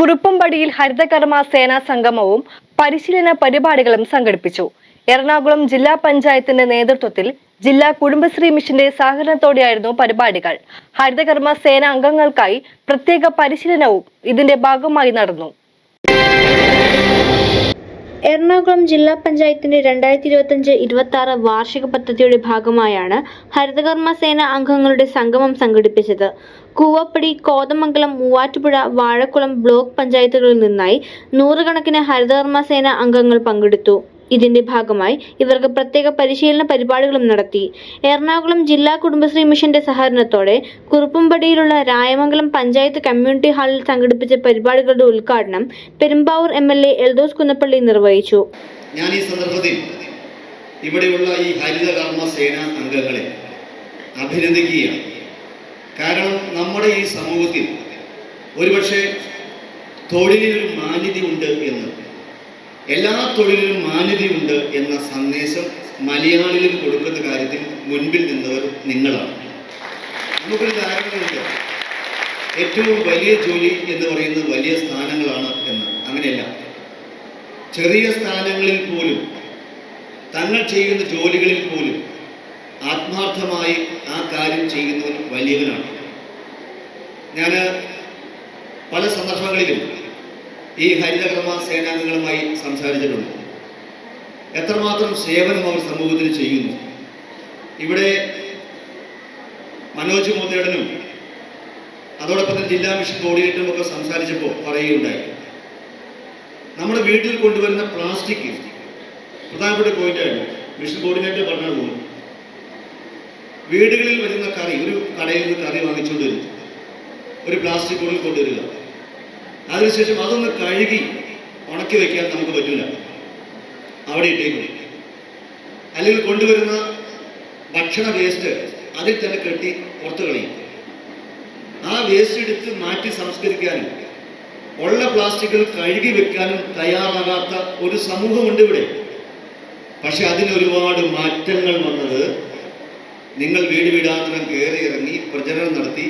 കുറുപ്പമ്പടിയിൽ ഹരിതകർമ്മ സേനാ സംഗമവും പരിശീലന പരിപാടികളും സംഘടിപ്പിച്ചു. എറണാകുളം ജില്ലാ പഞ്ചായത്തിന്റെ നേതൃത്വത്തിൽ ജില്ലാ കുടുംബശ്രീ മിഷന്റെ സഹകരണത്തോടെയായിരുന്നു പരിപാടികൾ. ഹരിതകർമ്മ സേനാ അംഗങ്ങൾക്കായി പ്രത്യേക പരിശീലനവും ഇതിന്റെ ഭാഗമായി നടന്നു. എറണാകുളം ജില്ലാ പഞ്ചായത്തിന്റെ രണ്ടായിരത്തി ഇരുപത്തഞ്ച് ഇരുപത്തി ആറ് വാർഷിക പദ്ധതിയുടെ ഭാഗമായാണ് ഹരിതകർമ്മ സേന അംഗങ്ങളുടെ സംഗമം സംഘടിപ്പിച്ചത്. കൂവപ്പടി കോതമംഗലം മൂവാറ്റുപുഴ വാഴക്കുളം ബ്ലോക്ക് പഞ്ചായത്തുകളിൽ നിന്നായി നൂറുകണക്കിന് ഹരിതകർമ്മ സേന അംഗങ്ങൾ പങ്കെടുത്തു. ഇതിന്റെ ഭാഗമായി ഇവർക്ക് പ്രത്യേക പരിശീലന പരിപാടികളും നടത്തി. എറണാകുളം ജില്ലാ കുടുംബശ്രീ മിഷന്റെ സഹകരണത്തോടെ കുറുപ്പുംപടിയിലുള്ള രായമംഗലം പഞ്ചായത്ത് കമ്മ്യൂണിറ്റി ഹാളിൽ സംഘടിപ്പിച്ച പരിപാടികളുടെ ഉദ്ഘാടനം Perumbavoor M L A Eldhose Kunnappilly നിർവഹിച്ചു. ഞാൻ ഈ സന്ദർഭത്തിൽ ഇവിടെയുള്ള ഈ ഹരിതകർമ്മ സേന അംഗങ്ങളെ അഭിനന്ദിക്കുകയാണ്. കാരണം നമ്മുടെ ഈ സമൂഹത്തിൽ ഒരുപക്ഷെ തൊഴിലിനൊരു മാന്യതയുണ്ട് എന്ന് എല്ലാ തൊഴിലിനും മാന്യതയുണ്ട് എന്ന സന്ദേശം മലയാളികൾ കൊടുക്കുന്ന കാര്യത്തിൽ മുൻപിൽ നിന്നവർ നിങ്ങളാണ്. നമുക്കൊരു ധാരണയുണ്ട്. ഏറ്റവും വലിയ ജോലി എന്ന് പറയുന്നത് വലിയ സ്ഥാനങ്ങളാണ് എന്ന്. അങ്ങനെയല്ല. ചെറിയ സ്ഥാനങ്ങളിൽ പോലും തങ്ങൾ ചെയ്യുന്ന ജോലികളിൽ പോലും ആത്മാർത്ഥമായി ആ കാര്യം ചെയ്യുന്നവൻ വലിയവനാണ് ഞാൻ പല സന്ദർഭങ്ങളിലും ഈ ഹരിതകർമ്മ സേനാംഗങ്ങളുമായി സംസാരിച്ചിട്ടുണ്ട്. എത്രമാത്രം സേവനം അവർ സമൂഹത്തിന് ചെയ്യുന്നു. ഇവിടെ മനോജ് മോദിയുടനും അതോടൊപ്പം തന്നെ ജില്ലാ മിഷൻ കോർഡിനേറ്ററും ഒക്കെ സംസാരിച്ചപ്പോൾ പറയുകയുണ്ടായി. നമ്മുടെ വീട്ടിൽ കൊണ്ടുവരുന്ന പ്ലാസ്റ്റിക് പ്രധാനപ്പെട്ട പോയിന്റാണ് മിഷൻ കോർഡിനേറ്റർ പറഞ്ഞത് പോകും വീടുകളിൽ വരുന്ന കറി ഒരു കടയിൽ നിന്ന് കറി വാങ്ങിച്ചുകൊണ്ട് വരും. ഒരു പ്ലാസ്റ്റിക് കൊണ്ടുവരിക. അതിനുശേഷം അതൊന്ന് കഴുകി ഉണക്കി വെക്കാൻ നമുക്ക് പറ്റൂല. അവിടെ ഇട്ടേക്കും അല്ലെങ്കിൽ കൊണ്ടുവരുന്ന ഭക്ഷണ വേസ്റ്റ് അതിൽ തന്നെ കെട്ടി പുറത്തു കളയും. ആ വേസ്റ്റ് എടുത്ത് മാറ്റി സംസ്കരിക്കാനും ഉള്ള പ്ലാസ്റ്റിക്കുകൾ കഴുകി വെക്കാനും തയ്യാറാകാത്ത ഒരു സമൂഹമുണ്ട് ഇവിടെ. പക്ഷെ അതിന് ഒരുപാട് മാറ്റങ്ങൾ വന്നത് നിങ്ങൾ വീട് വീടാന്തരം കയറി ഇറങ്ങി പ്രചരണം നടത്തി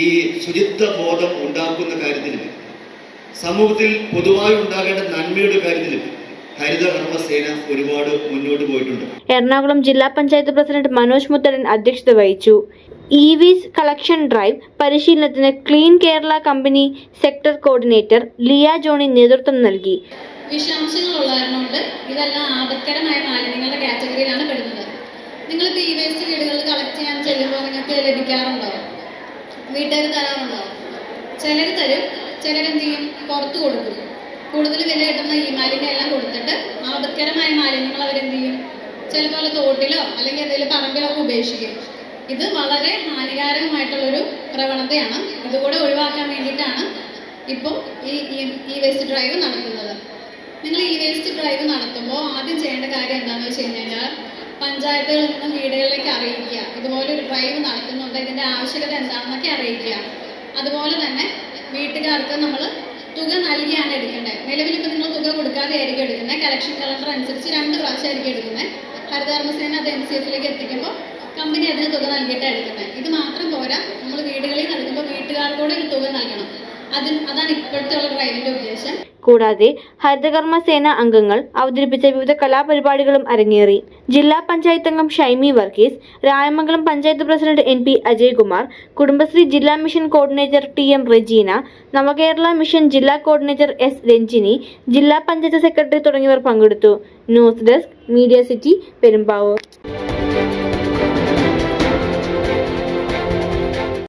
ഈ ശുചിത്വ ബോധം ഉണ്ടാക്കുന്ന കാര്യത്തിലും സമൂഹത്തിൽ പൊതുവായി ഉണ്ടാകേണ്ട നന്മയുടെ കാര്യത്തിലും ഹരിതകർമ്മസേന ഒരുപാട് മുന്നോട്ട് പോയിട്ടുണ്ട്. എറണാകുളം ജില്ലാ പഞ്ചായത്ത് പ്രസിഡന്റ് മനോജ് മുത്തലൻ അധ്യക്ഷത വഹിച്ചു. ഇ വിസ് കളക്ഷൻ ഡ്രൈവ് പരിശീലനത്തിന് clean Kerala company sector coordinator Liya Johny നേതൃത്വം നൽകി. വിഷാംശങ്ങളുള്ളതുകൊണ്ട് ഇതെല്ലാം ആപത്കരമായ മാലിന്യങ്ങളുടെ കാറ്റഗറിയിലാണ് പെടുന്നത്. നിങ്ങളിപ്പോൾ ഈ വേസ്റ്റ് വീടുകളിൽ കളക്ട് ചെയ്യാൻ ചെല്ലുമ്പോൾ നിങ്ങൾക്ക് ലഭിക്കാറുണ്ടോ? വീട്ടുകാർ തരാറുണ്ടാവും ചിലർ തരും ചിലരെന്ത് ചെയ്യും? പുറത്ത് കൊടുക്കും. കൂടുതൽ വില കിട്ടുന്ന ഈ മാലിന്യം എല്ലാം കൊടുത്തിട്ട് ആപത്കരമായ മാലിന്യങ്ങൾ അവരെന്ത് ചെയ്യും? ചിലപ്പോൾ തോട്ടിലോ അല്ലെങ്കിൽ എന്തെങ്കിലും പറമ്പിലോ ഒക്കെ ഉപേക്ഷിക്കും. ഇത് വളരെ ഹാനികാരകമായിട്ടുള്ളൊരു പ്രവണതയാണ്. ഇതുകൂടെ ഒഴിവാക്കാൻ വേണ്ടിയിട്ടാണ് ഇപ്പോൾ ഈ ഈ വേസ്റ്റ് ഡ്രൈവ് നടത്തുന്നത്. നിങ്ങൾ ഈ വേസ്റ്റ് ഡ്രൈവ് നടത്തുമ്പോൾ ആദ്യം ചെയ്യേണ്ട കാര്യം എന്താണെന്ന് വെച്ച് കഴിഞ്ഞാൽ പഞ്ചായത്തുകളിൽ നിന്നും വീടുകളിലേക്ക് അറിയിക്കുക. ഇതുപോലെ ഒരു ഡ്രൈവ് നടക്കുന്നുണ്ട് ഇതിന്റെ ആവശ്യകത എന്താണെന്നൊക്കെ അറിയിക്കുക. അതുപോലെ തന്നെ വീട്ടുകാർക്ക് നമ്മൾ തുക നൽകിയാണ് എടുക്കേണ്ടത്. നിലവിൽ ഇപ്പോൾ നിങ്ങൾ തുക കൊടുക്കാതെ ആയിരിക്കും എടുക്കുന്നത്. കളക്ഷൻ കലണ്ടർ അനുസരിച്ച് രണ്ട് പ്രാവശ്യമായിരിക്കും എടുക്കുന്നത്. ഹരിതകർമ്മസേന അത് എം സി എഫിലേക്ക് എത്തിക്കുമ്പോൾ കമ്പനി അതിന് തുക നൽകിയിട്ടാണ് എടുക്കുന്നത്. ഇത് മാത്രം പോരാ നമ്മൾ വീടുകളിൽ നൽകുമ്പോൾ വീട്ടുകാർക്കൂടെ ഒരു തുക നൽകണം. അതിന് അതാണ് ഇപ്പോഴത്തെ ഉള്ള ഡ്രൈവിന്റെ ഉദ്ദേശം. കൂടാതെ ഹരിതകർമ്മ സേന അംഗങ്ങൾ അവതരിപ്പിച്ച വിവിധ കലാപരിപാടികളും അരങ്ങേറി. ജില്ലാ പഞ്ചായത്ത് അംഗം Shaimi Varghese Rayamangalam panchayat president N P Ajaykumar Kudumbashree ജില്ലാ mission coordinator T M Regina Navakerala mission ജില്ലാ കോർഡിനേറ്റർ എസ് രഞ്ജിനി ജില്ലാ പഞ്ചായത്ത് സെക്രട്ടറി തുടങ്ങിയവർ പങ്കെടുത്തു. News desk media city Perumbavoor.